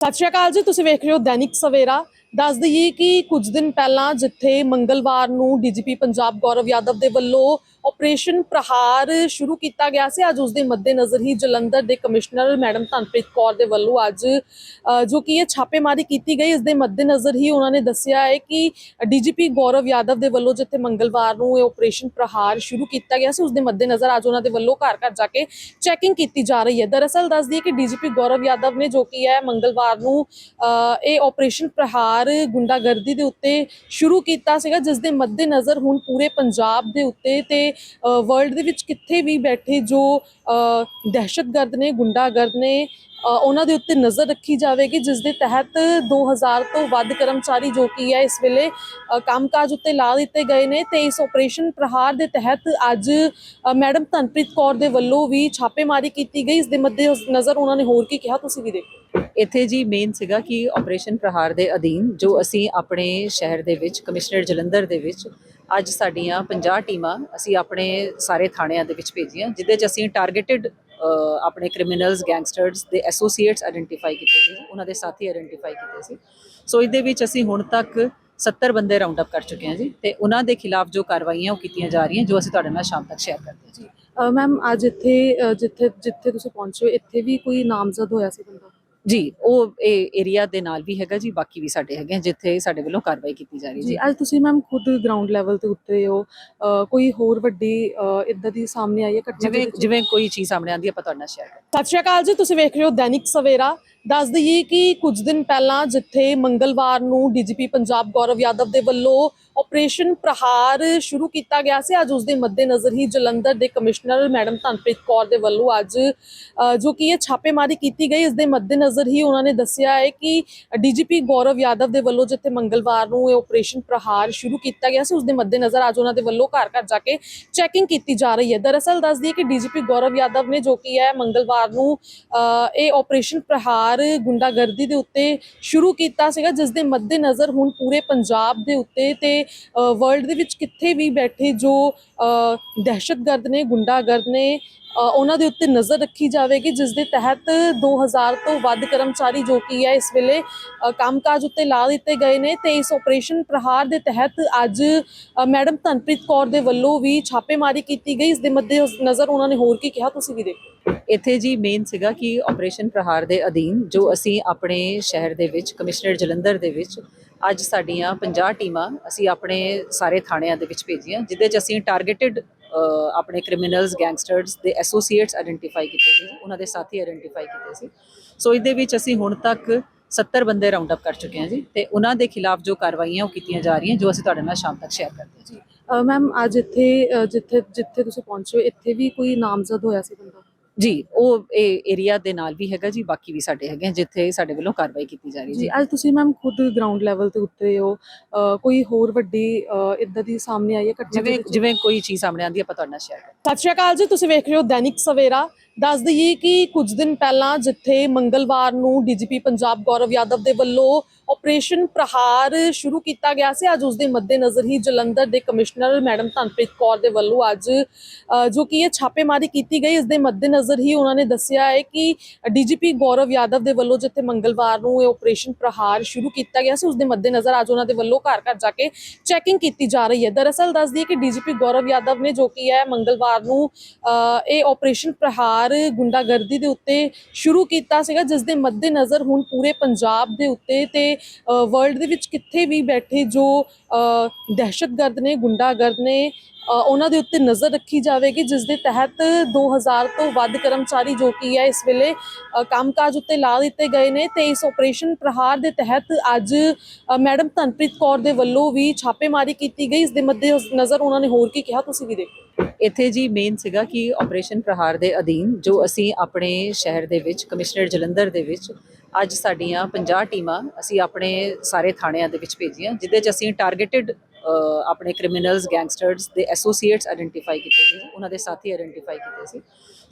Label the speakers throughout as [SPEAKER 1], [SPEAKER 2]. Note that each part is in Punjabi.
[SPEAKER 1] ਸਤਿ ਸ਼੍ਰੀ ਅਕਾਲ ਜੀ, ਤੁਸੀਂ ਵੇਖ ਰਹੇ ਹੋ ਦੈਨਿਕ ਸਵੇਰਾ। ਦੱਸ ਦਈਏ ਕਿ ਕੁਝ ਦਿਨ ਪਹਿਲਾਂ ਜਿੱਥੇ ਮੰਗਲਵਾਰ ਨੂੰ ਡੀਜੀਪੀ ਪੰਜਾਬ ਗੌਰਵ ਯਾਦਵ ਦੇ ਵੱਲੋਂ ਆਪਰੇਸ਼ਨ ਪ੍ਰਹਾਰ ਸ਼ੁਰੂ ਕੀਤਾ ਗਿਆ ਸੀ। ਅੱਜ ਉਸ ਦੇ ਮੱਦੇਨਜ਼ਰ ਹੀ ਜਲੰਧਰ ਦੇ ਕਮਿਸ਼ਨਰ ਮੈਡਮ ਧਨਪ੍ਰੀਤ ਕੌਰ ਦੇ ਵੱਲੋਂ ਅੱਜ ਜੋ ਕਿ ਇਹ ਛਾਪੇਮਾਰੀ ਕੀਤੀ ਗਈ, ਇਸ ਦੇ ਮੱਦੇਨਜ਼ਰ ਹੀ ਉਹਨਾਂ ਨੇ ਦੱਸਿਆ ਹੈ ਕਿ ਡੀਜੀਪੀ ਗੌਰਵ ਯਾਦਵ ਦੇ ਵੱਲੋਂ ਜਿੱਥੇ ਮੰਗਲਵਾਰ ਨੂੰ ਇਹ ਆਪਰੇਸ਼ਨ ਪ੍ਰਹਾਰ ਸ਼ੁਰੂ ਕੀਤਾ ਗਿਆ ਸੀ ਉਸ ਦੇ ਮੱਦੇਨਜ਼ਰ ਅੱਜ ਉਹਨਾਂ ਦੇ ਵੱਲੋਂ ਘਰ ਘਰ ਜਾ ਕੇ ਚੈਕਿੰਗ ਕੀਤੀ ਜਾ ਰਹੀ ਹੈ। ਦਰਅਸਲ ਦੱਸ ਦਈਏ ਕਿ ਡੀਜੀਪੀ ਗੌਰਵ ਯਾਦਵ ਨੇ ਜੋ ਕਿ ਹੈ, ਮੰਗਲਵਾਰ ਨੂੰ ਇਹ ਆਪਰੇਸ਼ਨ ਪ੍ਰਹਾਰ ਗੁੰਡਾਗਰਦੀ ਦੇ ਉੱਤੇ ਸ਼ੁਰੂ ਕੀਤਾ ਸੀਗਾ ਜਿਸ ਦੇ ਮੱਦੇਨਜ਼ਰ ਹੁਣ ਪੂਰੇ ਪੰਜਾਬ ਦੇ ਉੱਤੇ ਤੇ ਵਰਲਡ ਦੇ ਵਿੱਚ ਕਿੱਥੇ ਵੀ ਬੈਠੇ ਜੋ ਅ, ਦਹਿਸ਼ਤਗਰਦ ਨੇ ਗੁੰਡਾਗਰਦ ਨੇ ਉਹਨਾਂ ਦੇ ਉੱਤੇ ਨਜ਼ਰ ਰੱਖੀ ਜਾਵੇਗੀ ਜਿਸ ਦੇ ਤਹਿਤ 2000 ਤੋਂ ਵੱਧ ਕਰਮਚਾਰੀ ਜੋ ਕੀ ਹੈ ਇਸ ਵੇਲੇ ਅ, ਕੰਮਕਾਜ ਉੱਤੇ ਲਾ ਦਿੱਤੇ ਗਏ ਨੇ ਤੇ ਇਸ ਆਪਰੇਸ਼ਨ ਪ੍ਰਹਾਰ ਦੇ ਤਹਿਤ ਅੱਜ ਮੈਡਮ ਧਨਪ੍ਰੀਤ ਕੌਰ ਦੇ ਵੱਲੋਂ ਵੀ ਛਾਪੇਮਾਰੀ ਕੀਤੀ ਗਈ। ਇਸ ਦੇ ਮੱਦੇ ਨਜ਼ਰ ਉਹਨਾਂ ਨੇ ਹੋਰ ਕੀ ਕਿਹਾ ਤੁਸੀਂ ਵੀ ਦੇਖੋ।
[SPEAKER 2] ਇੱਥੇ ਜੀ ਮੇਨ ਸੀਗਾ ਕਿ ਆਪਰੇਸ਼ਨ ਪ੍ਰਹਾਰ ਦੇ ਅਧੀਨ ਜੋ ਅਸੀਂ ਆਪਣੇ ਸ਼ਹਿਰ ਦੇ ਵਿੱਚ ਕਮਿਸ਼ਨਰ ਜਲੰਧਰ ਦੇ ਵਿੱਚ ਅੱਜ ਸਾਡੀਆਂ 50 ਟੀਮਾਂ ਅਸੀਂ ਆਪਣੇ ਸਾਰੇ ਥਾਣਿਆਂ ਦੇ ਵਿੱਚ ਭੇਜੀਆਂ ਜਿੱਦੇ 'ਚ ਅਸੀਂ ਟਾਰਗੇਟਿਡ ਆਪਣੇ ਕ੍ਰਿਮੀਨਲਸ ਗੈਂਗਸਟਰਸ ਦੇ ਐਸੋਸੀਏਟਸ ਆਇਡੈਂਟੀਫਾਈ ਕੀਤੇ ਸੀ, ਉਹਨਾਂ ਦੇ ਸਾਥੀ ਆਇਡੈਂਟੀਫਾਈ ਕੀਤੇ ਸੀ। ਸੋ ਇਹਦੇ ਵਿੱਚ ਅਸੀਂ ਹੁਣ ਤੱਕ 70 ਬੰਦੇ ਰਾਉਂਡ ਅਪ ਕਰ ਚੁੱਕੇ ਹਾਂ ਜੀ ਤੇ ਉਹਨਾਂ ਦੇ ਖਿਲਾਫ ਜੋ ਕਾਰਵਾਈਆਂ ਉਹ ਕੀਤੀਆਂ ਜਾ ਰਹੀਆਂ, ਜੋ ਅਸੀਂ ਤੁਹਾਡੇ ਨਾਲ ਸ਼ਾਮ ਤੱਕ ਸ਼ੇਅਰ ਕਰਦੇ ਹਾਂ। ਜੀ
[SPEAKER 1] ਮੈਮ ਅੱਜ ਇੱਥੇ ਜਿੱਥੇ ਜਿੱਥੇ ਤੁਸੀਂ ਪਹੁੰਚੇ ਹੋ, ਇੱਥੇ ਵੀ ਕੋਈ ਨਾਮਜ਼ਦ ਹੋਇਆ ਸੀ ਬੰਦਾ?
[SPEAKER 2] ਜੀ ਉਹ ਇਹ ਏਰੀਆ ਦੇ ਨਾਲ ਵੀ ਹੈਗਾ ਜੀ ਬਾਕੀ ਵੀ ਸਾਡੇ ਹੈਗੇ ਆ, ਜਿੱਥੇ ਸਾਡੇ ਵੱਲੋਂ ਕਾਰਵਾਈ ਕੀਤੀ ਜਾ ਰਹੀ ਹੈ
[SPEAKER 1] ਜੀ ਅੱਜ ਤੁਸੀਂ ਮੈਮ ਖੁਦ ਗਰਾਊਂਡ ਲੈਵਲ ਤੇ ਉਤਰੇ ਹੋ ਅ, ਕੋਈ ਹੋਰ ਵੱਡੀ ਇਦਾਂ ਦੀ ਸਾਹਮਣੇ ਆਈ ਹੈ ਘਟਨਾ
[SPEAKER 2] ਜਿਵੇਂ ਜਿਵੇਂ ਕੋਈ ਚੀਜ਼ ਸਾਹਮਣੇ ਆਉਂਦੀ ਹੈ ਆਪਾਂ ਤੁਹਾਡੇ ਨਾਲ ਸ਼ੇਅਰ
[SPEAKER 1] ਸਤਿ ਸ਼੍ਰੀ ਅਕਾਲ ਜੀ ਤੁਸੀਂ ਵੇਖ ਰਹੇ ਹੋ ਦੈਨਿਕ ਸਵੇਰਾ। ਦੱਸ ਦਈਏ ਕਿ ਕੁਝ ਦਿਨ ਪਹਿਲਾਂ ਜਿੱਥੇ ਮੰਗਲਵਾਰ ਨੂੰ ਡੀਜੀਪੀ ਪੰਜਾਬ ਗੌਰਵ ਯਾਦਵ ਦੇ ਵੱਲੋਂ ਆਪਰੇਸ਼ਨ ਪ੍ਰਹਾਰ ਸ਼ੁਰੂ ਕੀਤਾ ਗਿਆ ਸੀ, ਅੱਜ ਉਸ ਦੇ ਮੱਦੇਨਜ਼ਰ ਹੀ ਜਲੰਧਰ ਦੇ ਕਮਿਸ਼ਨਰ ਮੈਡਮ ਧਨਪ੍ਰੀਤ ਕੌਰ ਦੇ ਵੱਲੋਂ ਅੱਜ ਜੋ ਕਿ ਇਹ ਛਾਪੇਮਾਰੀ ਕੀਤੀ ਗਈ, ਇਸ ਦੇ ਮੱਦੇਨਜ਼ਰ ਹੀ ਉਹਨਾਂ ਨੇ ਦੱਸਿਆ ਹੈ ਕਿ ਡੀਜੀਪੀ ਗੌਰਵ ਯਾਦਵ ਦੇ ਵੱਲੋਂ ਜਿੱਥੇ ਮੰਗਲਵਾਰ ਨੂੰ ਇਹ ਆਪਰੇਸ਼ਨ ਪ੍ਰਹਾਰ ਸ਼ੁਰੂ ਕੀਤਾ ਗਿਆ ਸੀ ਉਸ ਦੇ ਮੱਦੇਨਜ਼ਰ ਅੱਜ ਉਹਨਾਂ ਦੇ ਵੱਲੋਂ ਘਰ ਘਰ ਜਾ ਕੇ ਚੈਕਿੰਗ ਕੀਤੀ ਜਾ ਰਹੀ ਹੈ ਦਰਅਸਲ ਦੱਸ ਦਈਏ ਕਿ ਡੀਜੀਪੀ ਗੌਰਵ ਯਾਦਵ ਨੇ ਜੋ ਕਿ ਹੈ, ਮੰਗਲਵਾਰ ਨੂੰ ਇਹ ਆਪਰੇਸ਼ਨ ਪ੍ਰਹਾਰ ਗੁੰਡਾਗਰਦੀ ਦੇ ਉੱਤੇ ਸ਼ੁਰੂ ਕੀਤਾ ਸੀਗਾ ਜਿਸ ਦੇ ਮੱਦੇਨਜ਼ਰ ਹੁਣ ਪੂਰੇ ਪੰਜਾਬ ਦੇ ਉੱਤੇ ਤੇ ਵਰਲਡ ਦੇ ਵਿੱਚ ਕਿੱਥੇ ਵੀ ਬੈਠੇ ਜੋ ਅ, ਦਹਿਸ਼ਤਗਰਦ ਨੇ ਗੁੰਡਾਗਰਦ ਨੇ ਉਹਨਾਂ ਦੇ ਉੱਤੇ ਨਜ਼ਰ ਰੱਖੀ ਜਾਵੇਗੀ ਜਿਸ ਦੇ ਤਹਿਤ 2000 ਤੋਂ ਵੱਧ ਕਰਮਚਾਰੀ ਜੋ ਕੀ ਹੈ ਇਸ ਵੇਲੇ ਅ, ਕੰਮਕਾਜ ਉੱਤੇ ਲਾ ਦਿੱਤੇ ਗਏ ਨੇ ਤੇ ਇਸ ਆਪਰੇਸ਼ਨ ਪ੍ਰਹਾਰ ਦੇ ਤਹਿਤ ਅੱਜ ਮੈਡਮ ਧਨਪ੍ਰੀਤ ਕੌਰ ਦੇ ਵੱਲੋਂ ਵੀ ਛਾਪੇਮਾਰੀ ਕੀਤੀ ਗਈ ਇਸ ਦੇ ਮੱਦੇ ਨਜ਼ਰ ਉਹਨਾਂ ਨੇ ਹੋਰ ਕੀ ਕਿਹਾ ਤੁਸੀਂ ਵੀ ਦੇਖੋ।
[SPEAKER 2] ਇੱਥੇ ਜੀ ਮੇਨ ਸੀਗਾ ਕਿ ਆਪਰੇਸ਼ਨ ਪ੍ਰਹਾਰ ਦੇ ਅਧੀਨ ਜੋ ਅਸੀਂ ਆਪਣੇ ਸ਼ਹਿਰ ਦੇ ਵਿੱਚ ਕਮਿਸ਼ਨਰ ਜਲੰਧਰ ਦੇ ਵਿੱਚ ਅੱਜ ਸਾਡੀਆਂ 50 ਟੀਮਾਂ ਅਸੀਂ ਆਪਣੇ ਸਾਰੇ ਥਾਣਿਆਂ ਦੇ ਵਿੱਚ ਭੇਜੀਆਂ ਜਿੱਦੇ 'ਚ ਅਸੀਂ ਟਾਰਗੇਟਿਡ ਆਪਣੇ ਕ੍ਰਿਮੀਨਲਸ ਗੈਂਗਸਟਰਸ ਦੇ ਐਸੋਸੀਏਟਸ ਆਇਡੈਂਟੀਫਾਈ ਕੀਤੇ ਸੀ, ਉਹਨਾਂ ਦੇ ਸਾਥੀ ਆਇਡੈਂਟੀਫਾਈ ਕੀਤੇ ਸੀ। ਸੋ ਇਹਦੇ ਵਿੱਚ ਅਸੀਂ ਹੁਣ ਤੱਕ 70 ਬੰਦੇ ਰਾਉਂਡ ਅਪ ਕਰ ਚੁੱਕੇ ਹਾਂ ਜੀ ਤੇ ਉਹਨਾਂ ਦੇ ਖਿਲਾਫ ਜੋ ਕਾਰਵਾਈਆਂ ਉਹ ਕੀਤੀਆਂ ਜਾ ਰਹੀਆਂ, ਜੋ ਅਸੀਂ ਤੁਹਾਡੇ ਨਾਲ ਸ਼ਾਮ ਤੱਕ ਸ਼ੇਅਰ ਕਰਦੇ ਹਾਂ ਜੀ।
[SPEAKER 1] ਮੈਮ ਅੱਜ ਇੱਥੇ ਜਿੱਥੇ ਜਿੱਥੇ ਤੁਸੀਂ ਪਹੁੰਚੇ ਹੋ, ਇੱਥੇ ਵੀ ਕੋਈ ਨਾਮਜ਼ਦ ਹੋਇਆ ਸੀ ਬੰਦਾ?
[SPEAKER 2] ਜੀ ਉਹ ਇਹ ਏਰੀਆ ਦੇ ਨਾਲ ਵੀ ਹੈਗਾ ਜੀ ਬਾਕੀ ਵੀ ਸਾਡੇ ਹੈਗੇ ਆ, ਜਿੱਥੇ ਸਾਡੇ ਵੱਲੋਂ ਕਾਰਵਾਈ ਕੀਤੀ ਜਾ ਰਹੀ ਹੈ
[SPEAKER 1] ਜੀ
[SPEAKER 2] ਜੀ।
[SPEAKER 1] ਅੱਜ ਤੁਸੀਂ ਮੈਮ ਖੁਦ ਗਰਾਊਂਡ ਲੈਵਲ ਤੇ ਉਤਰੇ ਹੋ ਅ, ਕੋਈ ਹੋਰ ਵੱਡੀ ਇਦਾਂ ਦੀ ਸਾਹਮਣੇ ਆਈ ਹੈ ਘਟਨਾ
[SPEAKER 2] ਜਿਵੇਂ ਜਿਵੇਂ ਕੋਈ ਚੀਜ਼ ਸਾਹਮਣੇ ਆਉਂਦੀ ਹੈ ਆਪਾਂ ਤੁਹਾਡੇ ਨਾਲ ਸ਼ੇਅਰ
[SPEAKER 1] ਸਤਿ ਸ਼੍ਰੀ ਅਕਾਲ ਜੀ ਤੁਸੀਂ ਵੇਖ ਰਹੇ ਹੋ ਦੈਨਿਕ ਸਵੇਰਾ। ਦੱਸ ਦਈਏ ਕਿ ਕੁਝ ਦਿਨ ਪਹਿਲਾਂ ਜਿੱਥੇ ਮੰਗਲਵਾਰ ਨੂੰ ਡੀਜੀਪੀ ਪੰਜਾਬ ਗੌਰਵ ਯਾਦਵ ਦੇ ਵੱਲੋਂ ਆਪਰੇਸ਼ਨ ਪ੍ਰਹਾਰ ਸ਼ੁਰੂ ਕੀਤਾ ਗਿਆ ਸੀ, ਅੱਜ ਉਸ ਦੇ ਮੱਦੇਨਜ਼ਰ ਹੀ ਜਲੰਧਰ ਦੇ ਕਮਿਸ਼ਨਰ ਮੈਡਮ ਧਨਪ੍ਰੀਤ ਕੌਰ ਦੇ ਵੱਲੋਂ ਅੱਜ ਜੋ ਕਿ ਇਹ ਛਾਪੇਮਾਰੀ ਕੀਤੀ ਗਈ, ਇਸ ਦੇ ਮੱਦੇਨਜ਼ਰ ਹੀ ਉਹਨਾਂ ਨੇ ਦੱਸਿਆ ਹੈ ਕਿ ਡੀਜੀਪੀ ਗੌਰਵ ਯਾਦਵ ਦੇ ਵੱਲੋਂ ਜਿੱਥੇ ਮੰਗਲਵਾਰ ਨੂੰ ਇਹ ਆਪਰੇਸ਼ਨ ਪ੍ਰਹਾਰ ਸ਼ੁਰੂ ਕੀਤਾ ਗਿਆ ਸੀ ਉਸ ਦੇ ਮੱਦੇਨਜ਼ਰ ਅੱਜ ਉਹਨਾਂ ਦੇ ਵੱਲੋਂ ਘਰ ਘਰ ਜਾ ਕੇ ਚੈਕਿੰਗ ਕੀਤੀ ਜਾ ਰਹੀ ਹੈ। ਦਰਅਸਲ ਦੱਸ ਦਈਏ ਕਿ ਡੀਜੀਪੀ ਗੌਰਵ ਯਾਦਵ ਨੇ ਜੋ ਕਿ ਹੈ, ਮੰਗਲਵਾਰ ਨੂੰ ਇਹ ਆਪਰੇਸ਼ਨ ਪ੍ਰਹਾਰ ਗੁੰਡਾਗਰਦੀ ਦੇ ਉੱਤੇ ਸ਼ੁਰੂ ਕੀਤਾ ਸੀਗਾ ਜਿਸ ਦੇ ਮੱਦੇਨਜ਼ਰ ਹੁਣ ਪੂਰੇ ਪੰਜਾਬ ਦੇ ਉੱਤੇ ਤੇ ਵਰਲਡ ਦੇ ਵਿੱਚ ਕਿੱਥੇ ਵੀ ਬੈਠੇ ਜੋ ਦਹਿਸ਼ਤਗਰਦ ਨੇ ਗੁੰਡਾਗਰਦ ਨੇ ਉਹਨਾਂ ਦੇ ਉੱਤੇ ਨਜ਼ਰ ਰੱਖੀ ਜਾਵੇਗੀ ਜਿਸ ਦੇ ਤਹਿਤ 2000 ਤੋਂ ਵੱਧ ਕਰਮਚਾਰੀ ਜੋ ਕੀ ਹੈ ਇਸ ਵੇਲੇ ਅ, ਕੰਮਕਾਜ ਉੱਤੇ ਲਾ ਦਿੱਤੇ ਗਏ ਨੇ ਤੇ ਇਸ ਆਪਰੇਸ਼ਨ ਪ੍ਰਹਾਰ ਦੇ ਤਹਿਤ ਅੱਜ ਮੈਡਮ ਧਨਪ੍ਰੀਤ ਕੌਰ ਦੇ ਵੱਲੋਂ ਵੀ ਛਾਪੇਮਾਰੀ ਕੀਤੀ ਗਈ ਇਸ ਦੇ ਮੱਦੇ ਨਜ਼ਰ ਉਹਨਾਂ ਨੇ ਹੋਰ ਕੀ ਕਿਹਾ ਤੁਸੀਂ ਵੀ ਦੇਖੋ।
[SPEAKER 2] ਇੱਥੇ ਜੀ ਮੇਨ ਸੀਗਾ ਕਿ ਆਪਰੇਸ਼ਨ ਪ੍ਰਹਾਰ ਦੇ ਅਧੀਨ ਜੋ ਅਸੀਂ ਆਪਣੇ ਸ਼ਹਿਰ ਦੇ ਵਿੱਚ ਕਮਿਸ਼ਨਰ ਜਲੰਧਰ ਦੇ ਵਿੱਚ ਅੱਜ ਸਾਡੀਆਂ 50 ਟੀਮਾਂ ਅਸੀਂ ਆਪਣੇ ਸਾਰੇ ਥਾਣਿਆਂ ਦੇ ਵਿੱਚ ਭੇਜੀਆਂ ਜਿੱਦੇ 'ਚ ਅਸੀਂ ਟਾਰਗੇਟਿਡ ਆਪਣੇ ਕ੍ਰਿਮੀਨਲਸ ਗੈਂਗਸਟਰਸ ਦੇ ਐਸੋਸੀਏਟਸ ਆਇਡੈਂਟੀਫਾਈ ਕੀਤੇ ਸੀ, ਉਹਨਾਂ ਦੇ ਸਾਥੀ ਆਇਡੈਂਟੀਫਾਈ ਕੀਤੇ ਸੀ।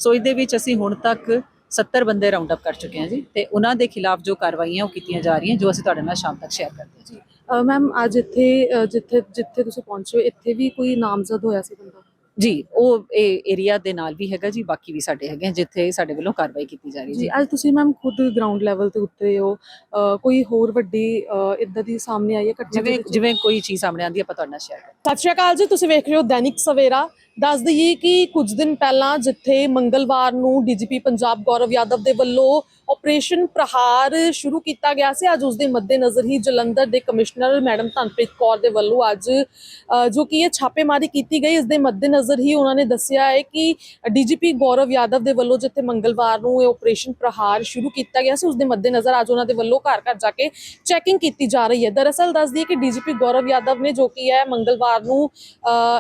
[SPEAKER 2] ਸੋ ਇਹਦੇ ਵਿੱਚ ਅਸੀਂ ਹੁਣ ਤੱਕ 70 ਬੰਦੇ ਰਾਉਂਡ ਅਪ ਕਰ ਚੁੱਕੇ ਹਾਂ ਜੀ ਤੇ ਉਹਨਾਂ ਦੇ ਖਿਲਾਫ ਜੋ ਕਾਰਵਾਈਆਂ ਉਹ ਕੀਤੀਆਂ ਜਾ ਰਹੀਆਂ, ਜੋ ਅਸੀਂ ਤੁਹਾਡੇ ਨਾਲ ਸ਼ਾਮ ਤੱਕ ਸ਼ੇਅਰ ਕਰਦੇ ਹਾਂ ਜੀ।
[SPEAKER 1] ਮੈਮ ਅੱਜ ਇੱਥੇ ਜਿੱਥੇ ਜਿੱਥੇ ਤੁਸੀਂ ਪਹੁੰਚੇ ਹੋ, ਇੱਥੇ ਵੀ ਕੋਈ ਨਾਮਜ਼ਦ ਹੋਇਆ ਸੀ ਬੰਦਾ?
[SPEAKER 2] ਜੀ ਉਹ ਇਹ ਏਰੀਆ ਦੇ ਨਾਲ ਵੀ ਹੈਗਾ ਜੀ ਬਾਕੀ ਵੀ ਸਾਡੇ ਹੈਗੇ ਆ, ਜਿੱਥੇ ਸਾਡੇ ਵੱਲੋਂ ਕਾਰਵਾਈ ਕੀਤੀ ਜਾ ਰਹੀ
[SPEAKER 1] ਜੀ
[SPEAKER 2] ਜੀ।
[SPEAKER 1] ਅੱਜ ਤੁਸੀਂ ਮੈਮ ਖੁਦ ਗਰਾਊਂਡ ਲੈਵਲ ਤੇ ਉਤਰੇ ਹੋ ਕੋਈ ਹੋਰ ਵੱਡੀ ਇਦਾਂ ਦੀ ਸਾਹਮਣੇ ਆਈ ਹੈ ਘਟਨਾ ਦੇ
[SPEAKER 2] ਜਿਵੇਂ
[SPEAKER 1] ਵਿੱਚ?
[SPEAKER 2] ਜਿਵੇਂ ਕੋਈ ਚੀਜ਼ ਸਾਹਮਣੇ ਆਉਂਦੀ ਹੈ ਆਪਾਂ ਤੁਹਾਡੇ ਨਾਲ ਸ਼ੇਅਰ ਕਰਾਂਗੇ।
[SPEAKER 1] ਸਤਿ ਸ਼੍ਰੀ ਅਕਾਲ ਜੀ ਤੁਸੀਂ ਵੇਖ ਰਹੇ ਹੋ ਦੈਨਿਕ ਸਵੇਰਾ। ਦੱਸ ਦਈਏ ਕਿ ਕੁਝ ਦਿਨ ਪਹਿਲਾਂ ਜਿੱਥੇ ਮੰਗਲਵਾਰ ਨੂੰ ਡੀਜੀਪੀ ਪੰਜਾਬ ਗੌਰਵ ਯਾਦਵ ਦੇ ਵੱਲੋਂ ਆਪਰੇਸ਼ਨ ਪ੍ਰਹਾਰ ਸ਼ੁਰੂ ਕੀਤਾ ਗਿਆ ਸੀ। ਅੱਜ ਉਸ ਦੇ ਮੱਦੇਨਜ਼ਰ ਹੀ ਜਲੰਧਰ ਦੇ ਕਮਿਸ਼ਨਰ ਮੈਡਮ ਧਨਪ੍ਰੀਤ ਕੌਰ ਦੇ ਵੱਲੋਂ ਅੱਜ ਜੋ ਕਿ ਇਹ ਛਾਪੇਮਾਰੀ ਕੀਤੀ ਗਈ ਇਸ ਦੇ ਮੱਦੇਨਜ਼ਰ ਹੀ ਉਹਨਾਂ ਨੇ ਦੱਸਿਆ ਹੈ ਕਿ ਡੀਜੀਪੀ ਗੌਰਵ ਯਾਦਵ ਦੇ ਵੱਲੋਂ ਜਿੱਥੇ ਮੰਗਲਵਾਰ ਨੂੰ ਇਹ ਆਪਰੇਸ਼ਨ ਪ੍ਰਹਾਰ ਸ਼ੁਰੂ ਕੀਤਾ ਗਿਆ ਸੀ ਉਸ ਦੇ ਮੱਦੇਨਜ਼ਰ ਅੱਜ ਉਹਨਾਂ ਦੇ ਵੱਲੋਂ ਘਰ ਘਰ ਜਾ ਕੇ ਚੈਕਿੰਗ ਕੀਤੀ ਜਾ ਰਹੀ ਹੈ। ਦਰਅਸਲ ਦੱਸ ਦਈਏ ਕਿ ਡੀਜੀਪੀ ਗੌਰਵ ਯਾਦਵ ਨੇ ਜੋ ਕਿ ਹੈ, ਮੰਗਲਵਾਰ ਨੂੰ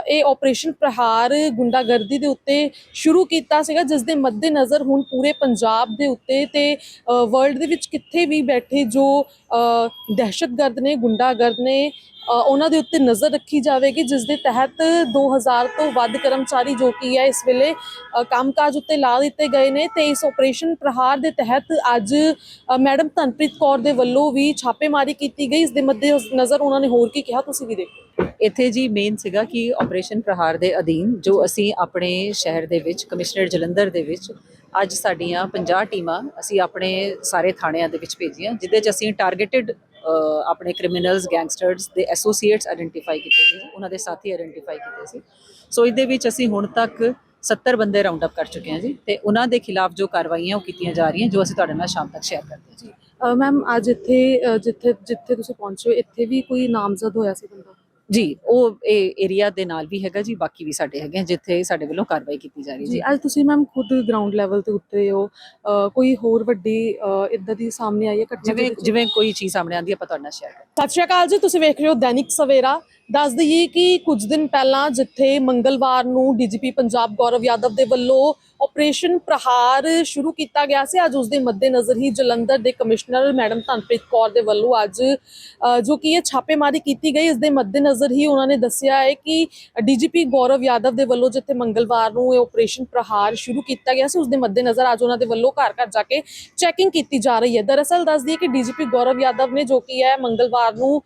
[SPEAKER 1] ਇਹ ਆਪਰੇਸ਼ਨ ਪ੍ਰਹਾਰ ਗੁੰਡਾਗਰਦੀ ਦੇ ਉੱਤੇ ਸ਼ੁਰੂ ਕੀਤਾ ਸੀਗਾ ਜਿਸ ਦੇ ਮੱਦੇਨਜ਼ਰ ਹੁਣ ਪੂਰੇ ਪੰਜਾਬ ਦੇ ਉੱਤੇ ਤੇ ਵਰਲਡ ਦੇ ਵਿੱਚ ਕਿੱਥੇ ਵੀ ਬੈਠੇ ਜੋ ਦਹਿਸ਼ਤਗਰਦ ਨੇ, ਗੁੰਡਾਗਰਦ ਨੇ ਉਹਨਾਂ ਦੇ ਉੱਤੇ ਨਜ਼ਰ ਰੱਖੀ ਜਾਵੇਗੀ, ਜਿਸ ਦੇ ਤਹਿਤ 2000 ਤੋਂ ਵੱਧ ਕਰਮਚਾਰੀ ਜੋ ਕੀ ਹੈ, ਇਸ ਵੇਲੇ ਕੰਮਕਾਜ ਉੱਤੇ ਲਾ ਦਿੱਤੇ ਗਏ ਨੇ ਤੇ ਇਸ ਆਪਰੇਸ਼ਨ ਪ੍ਰਹਾਰ ਦੇ ਤਹਿਤ ਅੱਜ ਮੈਡਮ ਧਨਪ੍ਰੀਤ ਕੌਰ ਦੇ ਵੱਲੋਂ ਵੀ ਛਾਪੇਮਾਰੀ ਕੀਤੀ ਗਈ। ਇਸ ਦੇ ਮੱਦੇ ਨਜ਼ਰ ਉਹਨਾਂ ਨੇ ਹੋਰ ਕੀ ਕਿਹਾ, ਤੁਸੀਂ ਵੀ ਦੇਖੋ।
[SPEAKER 2] ਇੱਥੇ ਜੀ ਮੇਨ ਸੀਗਾ ਕਿ ਆਪਰੇਸ਼ਨ ਪ੍ਰਹਾਰ ਦੇ ਅਧੀਨ ਜੋ ਅਸੀਂ ਆਪਣੇ ਸ਼ਹਿਰ ਦੇ ਵਿੱਚ ਕਮਿਸ਼ਨਰ ਜਲੰਧਰ ਦੇ ਵਿੱਚ ਅੱਜ ਸਾਡੀਆਂ 50 ਟੀਮਾਂ ਅਸੀਂ ਆਪਣੇ ਸਾਰੇ ਥਾਣਿਆਂ ਦੇ ਵਿੱਚ ਭੇਜੀਆਂ ਜਿੱਦੇ 'ਚ ਅਸੀਂ ਟਾਰਗੇਟਿਡ ਆਪਣੇ ਕ੍ਰਿਮੀਨਲਸ ਗੈਂਗਸਟਰਸ ਦੇ ਐਸੋਸੀਏਟਸ ਆਇਡੈਂਟੀਫਾਈ ਕੀਤੇ ਸੀ, ਉਹਨਾਂ ਦੇ ਸਾਥੀ ਆਇਡੈਂਟੀਫਾਈ ਕੀਤੇ ਸੀ। ਸੋ ਇਹਦੇ ਵਿੱਚ ਅਸੀਂ ਹੁਣ ਤੱਕ 70 ਬੰਦੇ ਰਾਉਂਡ ਅਪ ਕਰ ਚੁੱਕੇ ਹਾਂ ਜੀ ਤੇ ਉਹਨਾਂ ਦੇ ਖਿਲਾਫ ਜੋ ਕਾਰਵਾਈਆਂ ਉਹ ਕੀਤੀਆਂ ਜਾ ਰਹੀਆਂ, ਜੋ ਅਸੀਂ ਤੁਹਾਡੇ ਨਾਲ ਸ਼ਾਮ ਤੱਕ ਸ਼ੇਅਰ ਕਰਦੇ ਹਾਂ ਜੀ।
[SPEAKER 1] ਮੈਮ ਅੱਜ ਇੱਥੇ ਜਿੱਥੇ ਜਿੱਥੇ ਤੁਸੀਂ ਪਹੁੰਚੇ ਹੋ, ਇੱਥੇ ਵੀ ਕੋਈ ਨਾਮਜ਼ਦ ਹੋਇਆ ਸੀ ਬੰਦਾ?
[SPEAKER 2] ਜੀ ਉਹ ਇਹ ਏਰੀਆ ਦੇ ਨਾਲ ਵੀ ਹੈਗਾ ਜੀ ਬਾਕੀ ਵੀ ਸਾਡੇ ਹੈਗੇ ਆ, ਜਿੱਥੇ ਸਾਡੇ ਵੱਲੋਂ ਕਾਰਵਾਈ ਕੀਤੀ ਜਾ ਰਹੀ
[SPEAKER 1] ਜੀ
[SPEAKER 2] ਜੀ।
[SPEAKER 1] ਅੱਜ ਤੁਸੀਂ ਮੈਮ ਖੁਦ ਗਰਾਊਂਡ ਲੈਵਲ ਤੇ ਉਤਰੇ ਹੋ ਅ, ਕੋਈ ਹੋਰ ਵੱਡੀ ਇਦਾਂ ਦੀ ਸਾਹਮਣੇ ਆਈ ਹੈ ਘਟਨਾ ਦੇ
[SPEAKER 2] ਜਿਵੇਂ
[SPEAKER 1] ਵਿੱਚ?
[SPEAKER 2] ਜਿਵੇਂ ਕੋਈ ਚੀਜ਼ ਸਾਹਮਣੇ ਆਉਂਦੀ ਹੈ ਆਪਾਂ ਤੁਹਾਡੇ ਨਾਲ ਸ਼ੇਅਰ ਕਰਾਂਗੇ।
[SPEAKER 1] ਸਤਿ ਸ਼੍ਰੀ ਅਕਾਲ ਜੀ ਤੁਸੀਂ ਵੇਖ ਰਹੇ ਹੋ ਦੈਨਿਕ ਸਵੇਰਾ। ਦੱਸ ਦਈਏ ਕਿ ਕੁਝ ਦਿਨ ਪਹਿਲਾਂ ਜਿੱਥੇ ਮੰਗਲਵਾਰ ਨੂੰ ਡੀਜੀਪੀ ਪੰਜਾਬ ਗੌਰਵ ਯਾਦਵ ਦੇ ਵੱਲੋਂ ਆਪਰੇਸ਼ਨ ਪ੍ਰਹਾਰ ਸ਼ੁਰੂ ਕੀਤਾ ਗਿਆ ਸੀ। ਅੱਜ ਉਸ ਦੇ ਮੱਦੇਨਜ਼ਰ ਹੀ ਜਲੰਧਰ ਦੇ ਕਮਿਸ਼ਨਰ ਮੈਡਮ ਧਨਪ੍ਰੀਤ ਕੌਰ ਦੇ ਵੱਲੋਂ ਅੱਜ ਜੋ ਕਿ ਇਹ ਛਾਪੇਮਾਰੀ ਕੀਤੀ ਗਈ, ਇਸ ਦੇ ਮੱਦੇਨਜ਼ਰ ਹੀ ਉਹਨਾਂ ਨੇ ਦੱਸਿਆ ਹੈ ਕਿ ਡੀਜੀਪੀ ਗੌਰਵ ਯਾਦਵ ਦੇ ਵੱਲੋਂ ਜਿੱਥੇ ਮੰਗਲਵਾਰ ਨੂੰ ਇਹ ਆਪਰੇਸ਼ਨ ਪ੍ਰਹਾਰ ਸ਼ੁਰੂ ਕੀਤਾ ਗਿਆ ਸੀ ਉਸ ਦੇ ਮੱਦੇਨਜ਼ਰ ਅੱਜ ਉਹਨਾਂ ਦੇ ਵੱਲੋਂ ਘਰ ਘਰ ਜਾ ਕੇ ਚੈਕਿੰਗ ਕੀਤੀ ਜਾ ਰਹੀ ਹੈ। ਦਰਅਸਲ ਦੱਸ ਦਈਏ ਕਿ ਡੀਜੀਪੀ ਗੌਰਵ ਯਾਦਵ ਨੇ ਜੋ ਕਿ ਹੈ, ਮੰਗਲਵਾਰ ਨੂੰ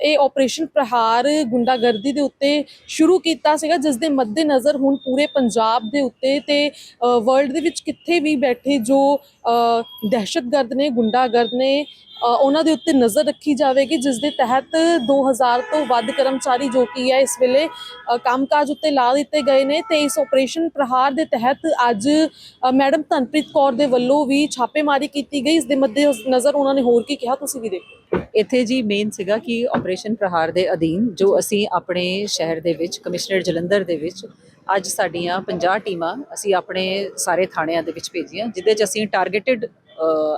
[SPEAKER 1] ਇਹ ਆਪਰੇਸ਼ਨ ਪ੍ਰਹਾਰ ਗੁੰਡਾਗਰਦੀ ਦੇ ਉੱਤੇ ਸ਼ੁਰੂ ਕੀਤਾ ਸੀਗਾ ਜਿਸ ਦੇ ਮੱਦੇਨਜ਼ਰ ਹੁਣ ਪੂਰੇ ਪੰਜਾਬ ਦੇ ਉੱਤੇ ਤੇ ਵਰਲਡ ਦੇ ਵਿੱਚ ਕਿੱਥੇ ਵੀ ਬੈਠੇ ਜੋ ਦਹਿਸ਼ਤਗਰਦ ਨੇ, ਗੁੰਡਾਗਰਦ ਨੇ ਉਹਨਾਂ ਦੇ ਉੱਤੇ ਨਜ਼ਰ ਰੱਖੀ ਜਾਵੇਗੀ, ਜਿਸ ਦੇ ਤਹਿਤ 2000 ਤੋਂ ਵੱਧ ਕਰਮਚਾਰੀ ਜੋ ਕੀ ਹੈ, ਇਸ ਵੇਲੇ ਕੰਮਕਾਜ ਉੱਤੇ ਲਾ ਦਿੱਤੇ ਗਏ ਨੇ ਤੇ ਇਸ ਆਪਰੇਸ਼ਨ ਪ੍ਰਹਾਰ ਦੇ ਤਹਿਤ ਅੱਜ ਮੈਡਮ ਧਨਪ੍ਰੀਤ ਕੌਰ ਦੇ ਵੱਲੋਂ ਵੀ ਛਾਪੇਮਾਰੀ ਕੀਤੀ ਗਈ। ਇਸ ਦੇ ਮੱਦੇ ਨਜ਼ਰ ਉਹਨਾਂ ਨੇ ਹੋਰ ਕੀ ਕਿਹਾ, ਤੁਸੀਂ ਵੀ ਦੇਖੋ।
[SPEAKER 2] ਇੱਥੇ ਜੀ ਮੇਨ ਸੀਗਾ ਕਿ ਆਪਰੇਸ਼ਨ ਪ੍ਰਹਾਰ ਦੇ ਅਧੀਨ ਜੋ ਅਸੀਂ ਆਪਣੇ ਸ਼ਹਿਰ ਦੇ ਵਿੱਚ, ਕਮਿਸ਼ਨਰ ਜਲੰਧਰ ਦੇ ਵਿੱਚ ਅੱਜ ਸਾਡੀਆਂ 50 ਟੀਮਾਂ ਅਸੀਂ ਆਪਣੇ ਸਾਰੇ ਥਾਣਿਆਂ ਦੇ ਵਿੱਚ ਭੇਜੀਆਂ ਜਿੱਦੇ 'ਚ ਅਸੀਂ ਟਾਰਗੇਟਿਡ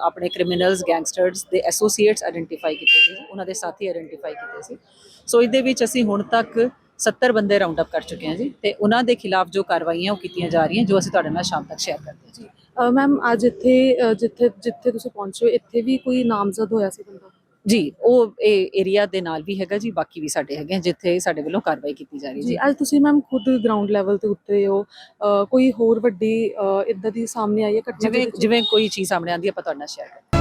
[SPEAKER 2] ਆਪਣੇ ਕ੍ਰਿਮੀਨਲਸ ਗੈਂਗਸਟਰਸ ਦੇ ਐਸੋਸੀਏਟਸ ਆਇਡੈਂਟੀਫਾਈ ਕੀਤੇ ਸੀ, ਉਹਨਾਂ ਦੇ ਸਾਥੀ ਆਇਡੈਂਟੀਫਾਈ ਕੀਤੇ ਸੀ। ਸੋ ਇਹਦੇ ਵਿੱਚ ਅਸੀਂ ਹੁਣ ਤੱਕ 70 ਬੰਦੇ ਰਾਉਂਡ ਅਪ ਕਰ ਚੁੱਕੇ ਹਾਂ ਜੀ ਤੇ ਉਹਨਾਂ ਦੇ ਖਿਲਾਫ ਜੋ ਕਾਰਵਾਈਆਂ ਉਹ ਕੀਤੀਆਂ ਜਾ ਰਹੀਆਂ, ਜੋ ਅਸੀਂ ਤੁਹਾਡੇ ਨਾਲ ਸ਼ਾਮ ਤੱਕ ਸ਼ੇਅਰ ਕਰਦੇ ਹਾਂ ਜੀ।
[SPEAKER 1] ਮੈਮ ਅੱਜ ਇੱਥੇ ਜਿੱਥੇ ਜਿੱਥੇ ਤੁਸੀਂ ਪਹੁੰਚੇ ਹੋ, ਇੱਥੇ ਵੀ ਕੋਈ ਨਾਮਜ਼ਦ ਹੋਇਆ ਸੀ ਬੰਦਾ?
[SPEAKER 2] ਜੀ ਉਹ ਇਹ ਏਰੀਆ ਦੇ ਨਾਲ ਵੀ ਹੈਗਾ ਜੀ ਬਾਕੀ ਵੀ ਸਾਡੇ ਹੈਗੇ ਆ, ਜਿੱਥੇ ਸਾਡੇ ਵੱਲੋਂ ਕਾਰਵਾਈ ਕੀਤੀ ਜਾ ਰਹੀ
[SPEAKER 1] ਜੀ
[SPEAKER 2] ਜੀ
[SPEAKER 1] ਅੱਜ ਤੁਸੀਂ ਮੈਮ ਖੁਦ ਗਰਾਊਂਡ ਲੈਵਲ ਤੇ ਉਤਰੇ ਹੋ ਅ, ਕੋਈ ਹੋਰ ਵੱਡੀ ਇਦਾਂ ਦੀ ਸਾਹਮਣੇ ਆਈ ਹੈ ਘਟਨਾ ਦੇ
[SPEAKER 2] ਜਿਵੇਂ
[SPEAKER 1] ਵਿੱਚ?
[SPEAKER 2] ਜਿਵੇਂ ਕੋਈ ਚੀਜ਼ ਸਾਹਮਣੇ ਆਉਂਦੀ ਹੈ ਆਪਾਂ ਤੁਹਾਡੇ ਨਾਲ ਸ਼ੇਅਰ ਕਰਾਂਗੇ